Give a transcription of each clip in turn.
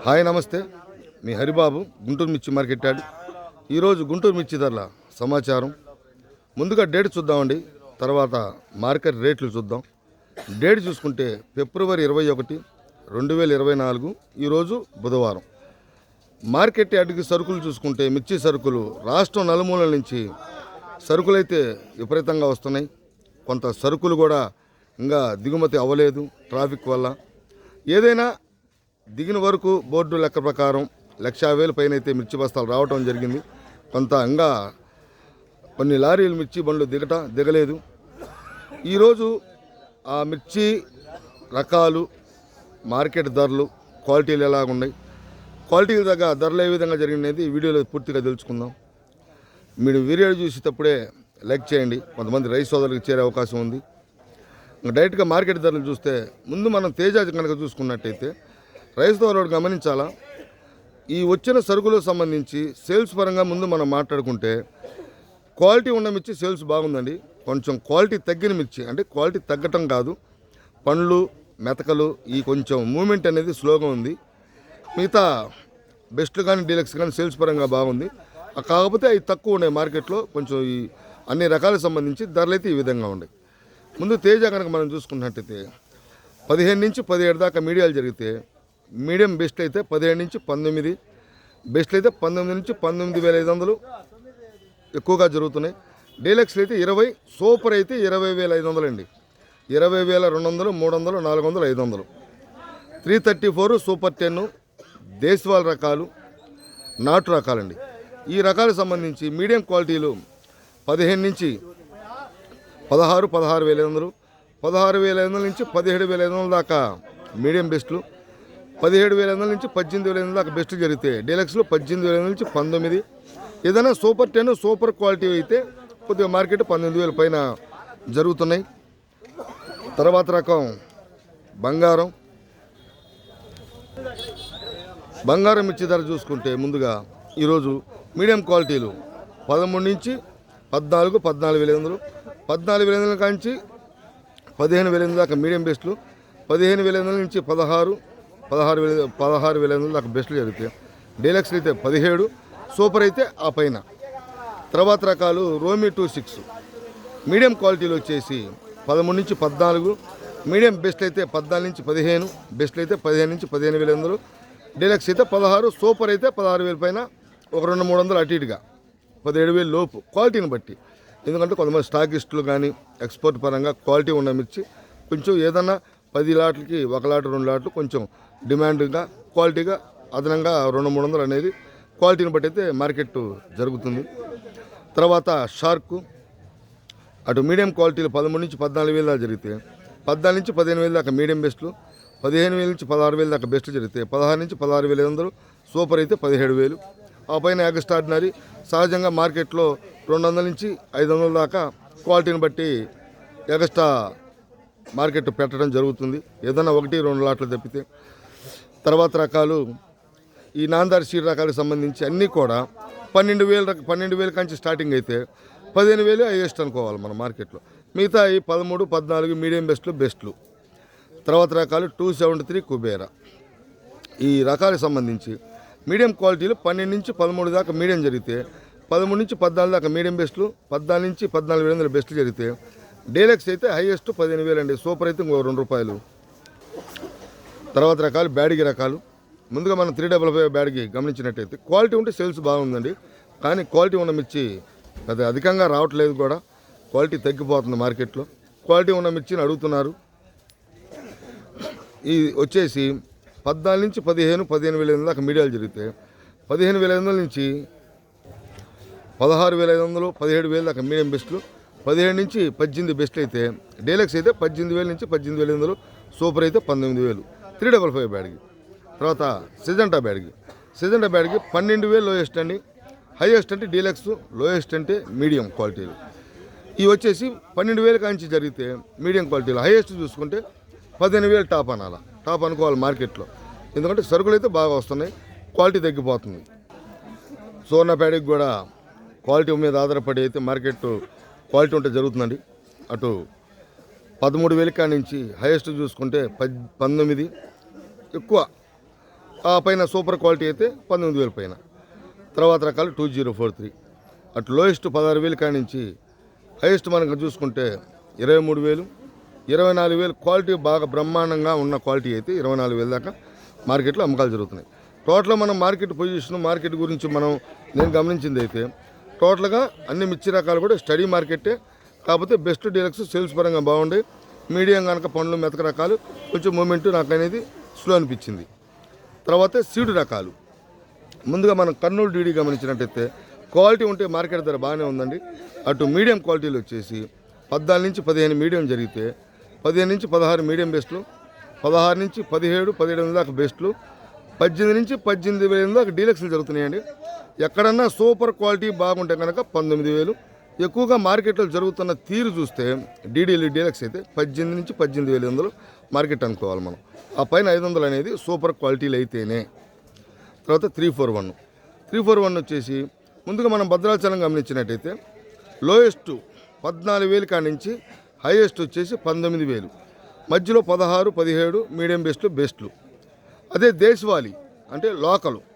Hi నమస్తే. మీ హరిబాబు గుంటూరు మిర్చి market yard ఈరోజు గుంటూరు మిర్చి ధరల సమాచారం. ముందుగా డేట్ చూద్దామండి. తర్వాత మార్కెట్ రేట్లు చూద్దాం. డేట్ చూసుకుంటే ఫిబ్రవరి ఇరవై ఒకటి రెండు వేల ఇరవై నాలుగు ఈరోజు బుధవారం. మార్కెట్ యార్డ్కి సరుకులు చూసుకుంటే మిర్చి సరుకులు రాష్ట్రం నలుమూలల నుంచి సరుకులైతే విపరీతంగా వస్తున్నాయి. కొంత సరుకులు కూడా ఇంకా దిగుమతి అవ్వలేదు ట్రాఫిక్ వల్ల. ఏదైనా దిగిన వరకు బోర్డు లెక్క ప్రకారం లక్ష వేలు పైన అయితే మిర్చి బస్తాలు రావటం జరిగింది. కొంత ఇంకా కొన్ని లారీలు మిర్చి బండ్లు దిగట దిగలేదు. ఈరోజు ఆ మిర్చి రకాలు మార్కెట్ ధరలు క్వాలిటీలు ఎలా ఉన్నాయి? క్వాలిటీకి తగ్గ ధరలు ఏ విధంగా జరిగినది ఈ వీడియోలో పూర్తిగా తెలుసుకుందాం. మీరు వీడియో చూసేటప్పుడే లైక్ చేయండి. కొంతమంది రైస్ సోదరులకు చేరే అవకాశం ఉంది. ఇంకా డైరెక్ట్గా మార్కెట్ ధరలు చూస్తే ముందు మనం తేజాజ్ కనుక చూసుకున్నట్టయితే రైస్ గమనించాలా? ఈ వచ్చిన సరుకులకు సంబంధించి సేల్స్ పరంగా ముందు మనం మాట్లాడుకుంటే క్వాలిటీ ఉన్న మిర్చి సేల్స్ బాగుందండి. కొంచెం క్వాలిటీ తగ్గిన మిర్చి అంటే క్వాలిటీ తగ్గటం కాదు. పండ్లు మెతకలు ఈ కొంచెం మూమెంట్ అనేది స్లోగా ఉంది. మిగతా బెస్ట్ కానీ డీలక్స్ కానీ సేల్స్ పరంగా బాగుంది. కాకపోతే అవి తక్కువ ఉన్నాయి మార్కెట్లో. కొంచెం ఈ అన్ని రకాలకు సంబంధించి ధరలు అయితే ఈ విధంగా ఉన్నాయి. ముందు తేజ కనుక మనం చూసుకున్నట్టయితే పదిహేను నుంచి పదిహేడు దాకా మీడియాలు జరిగితే మీడియం బెస్ట్ అయితే పదిహేడు నుంచి పంతొమ్మిది బెస్ట్లు అయితే పంతొమ్మిది నుంచి పంతొమ్మిది వేల ఐదు వందలు ఎక్కువగా జరుగుతున్నాయి. డీలక్స్లు అయితే ఇరవై సూపర్ అయితే ఇరవై వేల ఐదు వందలు అండి ఇరవై వేల రెండు వందలు మూడు వందలు నాలుగు వందలు ఐదు వందలు. Three thirty four super ten దేశవాళ రకాలు నాటు రకాలండి. ఈ రకాలకు సంబంధించి మీడియం క్వాలిటీలు పదిహేను నుంచి పదహారు పదహారు వేల ఐదు వందలు పదహారు వేల ఐదు వందల నుంచి పదిహేడు వేల ఐదు వందల దాకా మీడియం బెస్ట్లు. పదిహేడు వేల వందల నుంచి పద్దెనిమిది వేల వందల దాకా బెస్ట్ జరిగితే. డీలక్స్లో పద్దెనిమిది వేల నుంచి పంతొమ్మిది. ఏదైనా సూపర్ టెన్ సూపర్ క్వాలిటీ అయితే కొద్దిగా మార్కెట్ పంతొమ్మిది వేల పైన జరుగుతున్నాయి. తర్వాత రకం బంగారం. బంగారం ఇచ్చే ధర చూసుకుంటే ముందుగా ఈరోజు మీడియం క్వాలిటీలు పదమూడు నుంచి పద్నాలుగు పద్నాలుగు వేల వందలు. పద్నాలుగు వేల వందల కాంచి పదిహేను వేల ఎనిమిది దాకా మీడియం బెస్ట్లు పదిహేను వేల వందల నుంచి పదహారు పదహారు వేల పదహారు వేల ఎనిమిది దాకా బెస్ట్లు జరుగుతాయి డీలక్స్లు అయితే పదిహేడు సూపర్ అయితే ఆ పైన. తర్వాత రకాలు రోమి టూ సిక్స్. మీడియం క్వాలిటీలు వచ్చేసి పదమూడు నుంచి పద్నాలుగు మీడియం బెస్ట్ అయితే పద్నాలుగు నుంచి పదిహేను బెస్ట్ అయితే పదిహేను నుంచి పదిహేను వేల వందలు డీలక్స్ అయితే పదహారు సూపర్ అయితే పదహారు వేల పైన ఒక రెండు మూడు వందలు అటు ఇటుగా. పదిహేడు వేలు లోపు క్వాలిటీని బట్టి. ఎందుకంటే కొంతమంది స్టాకిస్టులు కానీ ఎక్స్పోర్ట్ పరంగా క్వాలిటీ ఉన్న మిర్చి కొంచెం ఏదన్నా పది లాట్లకి ఒక లాట్ రెండు లాట్లు కొంచెం డిమాండ్గా క్వాలిటీగా అదనంగా రెండు మూడు వందలు అనేది క్వాలిటీని బట్టి అయితే మార్కెట్ జరుగుతుంది. తర్వాత షార్క్ అటు మీడియం క్వాలిటీలు పదమూడు నుంచి పద్నాలుగు వేలు దాకా జరిగితే పద్నాలుగు నుంచి పదిహేను వేలు దాకా మీడియం బెస్ట్లు పదిహేను వేల నుంచి పదహారు వేలు దాకా బెస్ట్లు జరిగితే పదహారు నుంచి పదహారు వేల ఐదు వందలు సూపర్ అయితే పదిహేడు వేలు. ఆ పైన ఎక్స్ట్రాడినరీ సహజంగా మార్కెట్లో రెండు వందల నుంచి ఐదు వందల దాకా క్వాలిటీని బట్టి ఎగస్ట్రా మార్కెట్ పెట్టడం జరుగుతుంది. ఏదైనా ఒకటి రెండు లాట్లు తప్పితే. తర్వాత రకాలు ఈ నాందారి సీడ్ రకాలకు సంబంధించి అన్నీ కూడా పన్నెండు వేల పన్నెండు వేల కంచి స్టార్టింగ్ అయితే పదిహేను వేలు హైయెస్ట్ అనుకోవాలి మన మార్కెట్లో. మిగతా ఈ పదమూడు పద్నాలుగు మీడియం బెస్ట్లు బెస్ట్లు. తర్వాత రకాలు టూ సెవెంటీ త్రీ కుబేరా. ఈ రకాలకు సంబంధించి మీడియం క్వాలిటీలు పన్నెండు నుంచి పదమూడు దాకా మీడియం జరిగితే పదమూడు నుంచి పద్నాలుగు దాకా మీడియం బెస్ట్లు పద్నాలుగు నుంచి పద్నాలుగు వేల బెస్ట్లు జరిగితే డీలక్స్ అయితే హైయెస్ట్ పదిహేను వేలు అండి. సూపర్ అయితే ఇంకో రెండు రూపాయలు. తర్వాత రకాలు బ్యాడిగి రకాలు. ముందుగా మనం త్రీ డబల్ ఫైవ్ బ్యాడ్కి గమనించినట్టయితే క్వాలిటీ ఉంటే సేల్స్ బాగుందండి. కానీ క్వాలిటీ ఉన్న మిర్చి పెద్ద అధికంగా రావట్లేదు కూడా. క్వాలిటీ తగ్గిపోతుంది మార్కెట్లో. క్వాలిటీ ఉన్న మిర్చిని అడుగుతున్నారు. ఈ వచ్చేసి పద్నాలుగు నుంచి పదిహేను పదిహేను వేల ఐదు దాకా మీడియాలు జరిగితే పదిహేను వేల ఐదు వందల నుంచి పదహారు వేల ఐదు వందలు పదిహేడు వేల దాకా మీడియం బెస్ట్లు పదిహేడు నుంచి పద్దెనిమిది బెస్ట్ అయితే డీలక్స్ అయితే పద్దెనిమిది వేల నుంచి పద్దెనిమిది వేల ఎనిమిది సూపర్ అయితే పంతొమ్మిది వేలు. త్రీ డబల్ ఫైవ్ బ్యాడ్కి. తర్వాత సిజంటా బ్యాడ్కి. సిజంటా బ్యాడ్కి పన్నెండు వేలు లోయెస్ట్ అండి. హైయెస్ట్ అంటే డీలక్స్ లోయెస్ట్ అంటే మీడియం క్వాలిటీలు ఇవి వచ్చేసి పన్నెండు వేల కాంచి జరిగితే మీడియం క్వాలిటీలో హైయెస్ట్ చూసుకుంటే పదిహేను వేలు టాప్ అనాల. టాప్ అనుకోవాలి మార్కెట్లో. ఎందుకంటే సరుకులు అయితే బాగా వస్తున్నాయి క్వాలిటీ తగ్గిపోతుంది. సోనా ప్యాడీకి కూడా క్వాలిటీ మీద ఆధారపడి అయితే మార్కెట్ క్వాలిటీ ఉంటే జరుగుతుందండి. అటు పదమూడు వేల కాడి నుంచి హైయెస్ట్ చూసుకుంటే పద్ పంతొమ్మిది ఎక్కువ. ఆ పైన సూపర్ క్వాలిటీ అయితే పంతొమ్మిది వేల పైన. తర్వాత రకాలు టూ జీరో ఫోర్ త్రీ. అటు లోయెస్ట్ పదహారు వేలు కాడి నుంచి హైయెస్ట్ మనకు చూసుకుంటే ఇరవై మూడు వేలు ఇరవై నాలుగు వేలు క్వాలిటీ బాగా బ్రహ్మాండంగా ఉన్న క్వాలిటీ అయితే ఇరవై నాలుగు వేల దాకా మార్కెట్లో అమ్మకాలు జరుగుతున్నాయి. టోటల్ మనం మార్కెట్ పొజిషన్ మార్కెట్ గురించి మనం నేను గమనించింది అయితే టోటల్గా అన్ని మిర్చి రకాలు కూడా స్టడీ మార్కెట్టే. కాకపోతే బెస్ట్ డీలక్స్ సేల్స్ పరంగా బాగుండే. మీడియం కనుక పండ్లు మెతక రకాలు కొంచెం మూమెంట్ నాకు అనేది స్లో అనిపించింది. తర్వాత సీడు రకాలు. ముందుగా మనం కర్నూలు డీడీ గమనించినట్టయితే క్వాలిటీ ఉంటే మార్కెట్ ధర బాగానే ఉందండి. అటు మీడియం క్వాలిటీలు వచ్చేసి పద్నాలుగు నుంచి పదిహేను మీడియం జరిగితే పదిహేను నుంచి పదహారు మీడియం బెస్ట్లు పదహారు నుంచి పదిహేడు పదిహేడు వందల దాకా బెస్ట్లు పద్దెనిమిది నుంచి పద్దెనిమిది వేల దాకా డీలక్స్లు జరుగుతున్నాయండి. ఎక్కడన్నా సూపర్ క్వాలిటీ బాగుంటే కనుక పంతొమ్మిది వేలు. ఎక్కువగా మార్కెట్లో జరుగుతున్న తీరు చూస్తే డీడీలు డీలక్స్ అయితే పద్దెనిమిది నుంచి పద్దెనిమిది వేల వందలు మార్కెట్ అనుకోవాలి మనం. ఆ పైన ఐదు వందలు అనేది సూపర్ క్వాలిటీలు అయితేనే. తర్వాత three four one. Three four one వచ్చేసి ముందుగా మనం భద్రాచలం గమనించినట్టయితే లోయెస్ట్ పద్నాలుగు వేలు కాడి నుంచి హైయెస్ట్ వచ్చేసి పంతొమ్మిది వేలు. మధ్యలో పదహారు పదిహేడు మీడియం బెస్ట్లు బెస్ట్లు. అదే దేశవాళీ అంటే లోకలు.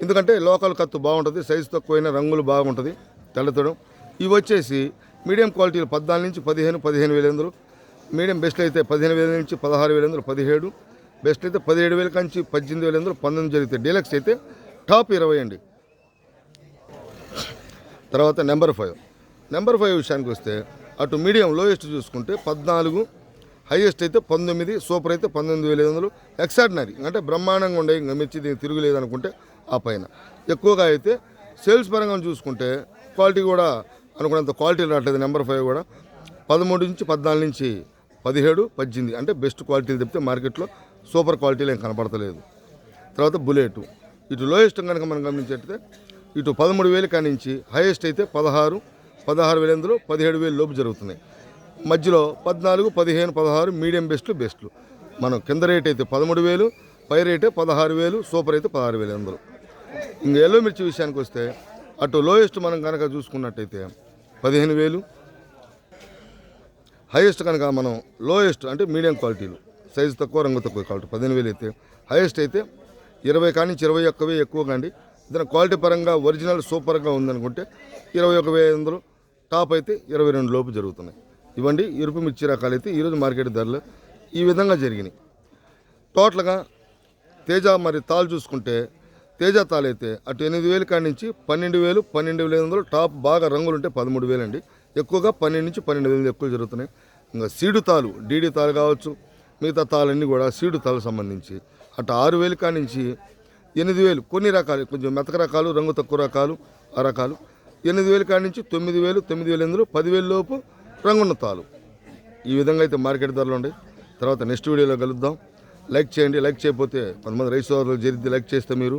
ఎందుకంటే లోకల్ కత్తు బాగుంటుంది సైజు తక్కువైన రంగులు బాగుంటుంది తెల్లతడం ఇవి వచ్చేసి మీడియం క్వాలిటీలు పద్నాలుగు నుంచి పదిహేను పదిహేను వేల ఎందులు మీడియం బెస్ట్ అయితే పదిహేను వేల నుంచి పదహారు వేల ఎందులు పదిహేడు. బెస్ట్ అయితే పదిహేడు వేల నుంచి పద్దెనిమిది వేల ఎందులు పంతొమ్మిది జరిగితే డీలక్స్ అయితే టాప్ ఇరవై అండి. తర్వాత నెంబర్ ఫైవ్. నెంబర్ ఫైవ్ విషయానికి వస్తే అటు మీడియం లోయెస్ట్ చూసుకుంటే పద్నాలుగు హైయెస్ట్ అయితే పంతొమ్మిది సూపర్ అయితే పంతొమ్మిది వేల ఐదు వందలు అంటే బ్రహ్మాండంగా ఉండే ఇంకా మిర్చి దీనికి తిరుగులేదు అనుకుంటే ఆ పైన. ఎక్కువగా అయితే సేల్స్ పరంగా చూసుకుంటే క్వాలిటీ కూడా అనుకున్నంత క్వాలిటీ రావట్లేదు. నెంబర్ ఫైవ్ కూడా పదమూడు నుంచి పద్నాలుగు నుంచి పదిహేడు పద్దెనిమిది అంటే బెస్ట్ క్వాలిటీలు చెప్తే మార్కెట్లో సూపర్ క్వాలిటీలు ఏం కనపడతలేదు. తర్వాత బుల్లెట్. ఇటు లోయెస్ట్ కనుక మనం గమనించేటైతే ఇటు పదమూడు వేలు కానించి హైయెస్ట్ అయితే పదహారు పదహారు వేల ఎందులో పదిహేడు వేలు లోపు జరుగుతున్నాయి. మధ్యలో పద్నాలుగు పదిహేను పదహారు మీడియం బెస్ట్లు బెస్ట్లు. మనం కింద రేట్ అయితే పదమూడు వేలు పై రేటే పదహారు వేలు సూపర్ అయితే పదహారు వేలు ఎందులో ఇంక ఎల్లో మిర్చి విషయానికి వస్తే అటు లోయెస్ట్ మనం కనుక చూసుకున్నట్టయితే పదిహేను వేలు. హైయెస్ట్ కనుక మనం లోయెస్ట్ అంటే మీడియం క్వాలిటీలు సైజు తక్కువ రంగు తక్కువ క్వాలిటీ పదిహేను వేలు అయితే. హైయెస్ట్ అయితే ఇరవై కానీ ఇరవై ఒక్క ఎక్కువ ఎక్కువగా అండి క్వాలిటీ పరంగా ఒరిజినల్ సూపర్గా ఉందనుకుంటే ఇరవై ఒక వెయ్యి వందలు టాప్ అయితే ఇరవై రెండు లోపు జరుగుతున్నాయి. ఇవ్వండి ఎరుపు మిర్చి రకాలు అయితే ఈరోజు మార్కెట్ ధరలు ఈ విధంగా జరిగినాయి. టోటల్గా తేజ మరి తాలు చూసుకుంటే తేజ తాలైతే అటు ఎనిమిది వేలు కాడి నుంచి పన్నెండు వేలు పన్నెండు వేల ఐదు వందలు టాప్ బాగా రంగులు ఉంటే పదమూడు వేలు అండి ఎక్కువగా పన్నెండు నుంచి పన్నెండు వేలు ఎక్కువ జరుగుతున్నాయి. ఇంకా సీడు తాలు డీడీ తాలు కావచ్చు మిగతా తాళన్నీ కూడా సీడు తాలు సంబంధించి. అటు ఆరు వేలు కాడి నుంచి ఎనిమిది వేలు కొన్ని రకాలు కొంచెం మెతక రకాలు రంగు తక్కువ రకాలు ఆ రకాలు. ఎనిమిది వేలు కాడి నుంచి తొమ్మిది వేలు తొమ్మిది వేలు ఎందులో పదివేల లోపు రంగున్న తాలు. ఈ విధంగా అయితే మార్కెట్ ధరలు ఉండే తర్వాత నెక్స్ట్ వీడియోలో కలుద్దాం. లైక్ చేయండి లైక్ చేయకపోతే కొంతమంది రైస్ సోదరులు జరిగితే లైక్ చేస్తే మీరు